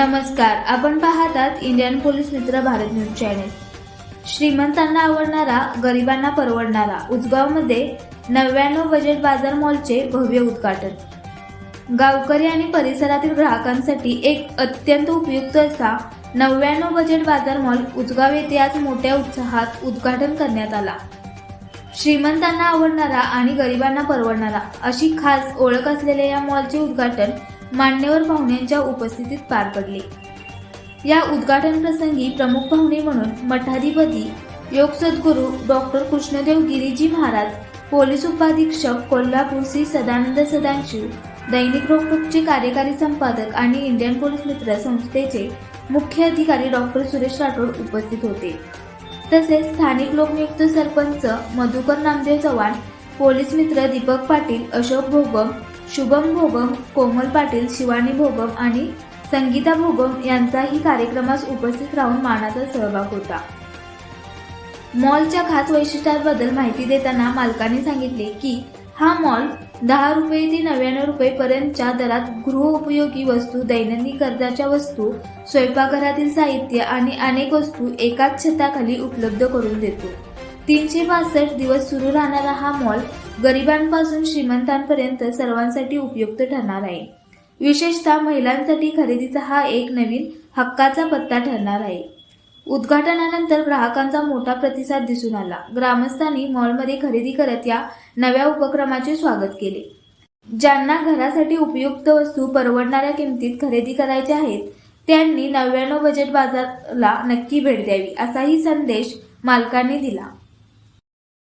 नमस्कार आपण पाहतात इंडियन पोलीस मित्र भारत न्यूज चॅनेल. श्रीमंतांना आवडणारा गरिबांना परवडणारा उजगावमध्ये नव्याण्णव बजेट बाजार मॉलचे भव्य उद्घाटन. गावकरी आणि परिसरातील ग्राहकांसाठी एक अत्यंत उपयुक्त असा नव्याण्णव बजेट बाजार मॉल उजगाव येथे आज मोठ्या उत्साहात उद्घाटन करण्यात आला. श्रीमंतांना आवडणारा आणि गरिबांना परवडणारा अशी खास ओळख असलेल्या या मॉलचे उद्घाटन मान्यवर पाहुण्यांच्या उपस्थितीत पार पडले. या उद्घाटन प्रसंगी प्रमुख पाहुणे म्हणून मठाधिपती योग सद्गुरू डॉक्टर कृष्णदेव गिरीजी महाराज पोलीस उपाधीक्षक कोल्हापूर श्री सदानंद सदाशिव दैनिक रोखोकचे कार्यकारी संपादक आणि इंडियन पोलीस मित्र संस्थेचे मुख्य अधिकारी डॉक्टर सुरेश राठोड उपस्थित होते. तसेच स्थानिक लोकनियुक्त सरपंच मधुकर नामदेव चव्हाण पोलीस मित्र दीपक पाटील अशोक भोगम शुभम भोगम कोमल पाटील शिवानी भोगम आणि संगीता भोगम यांचाही कार्यक्रमास उपस्थित राहून मानाचा सहभाग होता. मॉलच्या खास वैशिष्ट्यांबद्दल माहिती देताना मालकाने सांगितले की हा मॉल दहा रुपये ते नव्याण्णव रुपये पर्यंतच्या दरात गृहउपयोगी वस्तू दैनंदिन गरजाच्या वस्तू स्वयंपाकघरातील साहित्य आणि अनेक वस्तू एकाच छताखाली उपलब्ध करून देतो. तीनशे पासष्ट दिवस सुरू राहणारा हा मॉल गरिबांपासून श्रीमंतांपर्यंत सर्वांसाठी उपयुक्त ठरणार आहे. विशेषतः महिलांसाठी खरेदीचा हा एक नवीन हक्काचा पत्ता ठरणार आहे. उद्घाटनानंतर ग्राहकांचा मोठा प्रतिसाद दिसून आला. ग्रामस्थांनी मॉलमध्ये खरेदी करत या नव्या उपक्रमाचे स्वागत केले. ज्यांना घरासाठी उपयुक्त वस्तू परवडणाऱ्या किमतीत खरेदी करायच्या आहेत त्यांनी नव्याण्णव बजेट बाजारला नक्की भेट द्यावी असाही संदेश मालकांनी दिला.